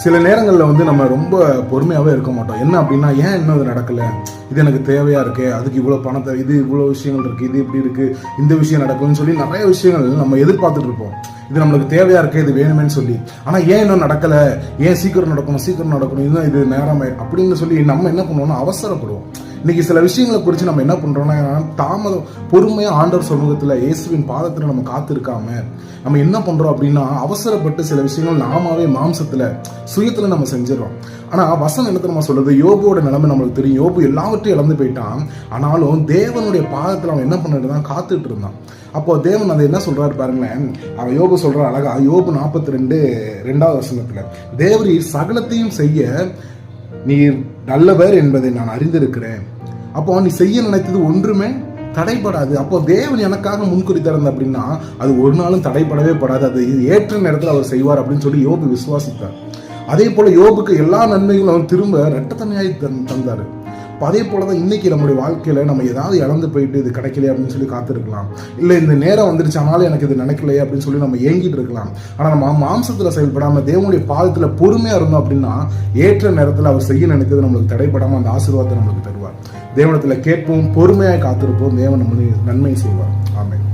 சில நேரங்களில் வந்து நம்ம ரொம்ப பொறுமையாகவே இருக்க மாட்டோம். என்ன அப்படின்னா ஏன் இன்னும் இது நடக்கலை? இது எனக்கு தேவையாக இருக்கு? அதுக்கு இவ்வளோ பணத்தை இது இவ்வளோ விஷயங்கள் இருக்குது இது இப்படி இருக்கு இந்த விஷயம் நடக்கும்னு சொல்லி நிறைய விஷயங்கள் நம்ம எதிர்பார்த்துட்டு இருப்போம். இது நம்மளுக்கு தேவையாக இருக்கு இது வேணுமேன்னு சொல்லி. ஆனால் ஏன் இன்னும் நடக்கலை? ஏன் சீக்கிரம் நடக்கணும் சீக்கிரம் நடக்கணும் இன்னும் இது நேரம் அப்படின்னு சொல்லி நம்ம என்ன பண்ணுவோம்னா அவசரப்படுவோம். இன்னைக்கு சில விஷயங்களை குறித்து நம்ம என்ன பண்ணுறோம்னா தாமதம் பொறுமையாக ஆண்டவர் சமூகத்தில் இயேசுவின் பாதத்தில் நம்ம காத்திருக்காம நம்ம என்ன பண்ணுறோம் அப்படின்னா அவசரப்பட்டு சில விஷயங்கள் நாமாவே மாம்சத்தில் சுயத்தில் நம்ம செஞ்சிடறோம். ஆனால் வசனம் என்ன நம்ம சொல்கிறது யோபுவோட நிலைமை நம்மளுக்கு தெரியும். யோபு எல்லாவற்றையும் இழந்து போயிட்டான். ஆனாலும் தேவனுடைய பாதத்தில் அவன் என்ன பண்ணிட்டு தான் காத்துட்டு இருந்தான். அப்போ தேவன் அதை என்ன சொல்றாரு பாருங்களேன்? அவன் யோபு சொல்ற அழகா யோபு நாற்பத்தி ரெண்டு ரெண்டாவது வசனத்துல தேவரீர் சகலத்தையும் செய்ய நீர் நல்லவர் என்பதை நான் அறிந்திருக்கிறேன். அப்போ நீ செய்ய நினைத்தது ஒன்றுமே தடைப்படாது அப்போ தேவன் எனக்காக முன்குறித்திருந்த அப்படின்னா அது ஒரு நாளும் தடைப்படவே படாது. அது ஏற்ற நேரத்தில் அவர் செய்வார் அப்படின்னு சொல்லி யோபு விசுவாசித்தார். அதே போல யோபுக்கு எல்லா நன்மைகளும் அவன் திரும்ப ரெட்டத்தன்மையாய் தந்- தந்தாரு. அப்போ அதே போல தான் இன்றைக்கி நம்முடைய வாழ்க்கையில் நம்ம ஏதாவது இழந்து போயிட்டு இது கிடைக்கலையே அப்படின்னு சொல்லி காத்திருக்கலாம். இல்லை இந்த நேரம் வந்துருச்சு ஆனாலும் எனக்கு இது நினைக்கலையே அப்படின்னு சொல்லி நம்ம ஏங்கிட்டு இருக்கலாம். ஆனால் நம்ம மாம்சத்தில் செயல்படாமல் தேவனுடைய பாதத்தில் பொறுமையாக இருந்தோம் அப்படின்னா ஏற்ற நேரத்தில் அவர் செய்ய நினைக்கிறது நம்மளுக்கு தடைப்படாமல் அந்த ஆசீர்வாதத்தை நம்மளுக்கு தருவார். தேவனத்தில் கேட்போம் பொறுமையாக காத்திருப்போம். தேவன் நம்மளுக்கு நன்மை செய்வார். ஆமாம்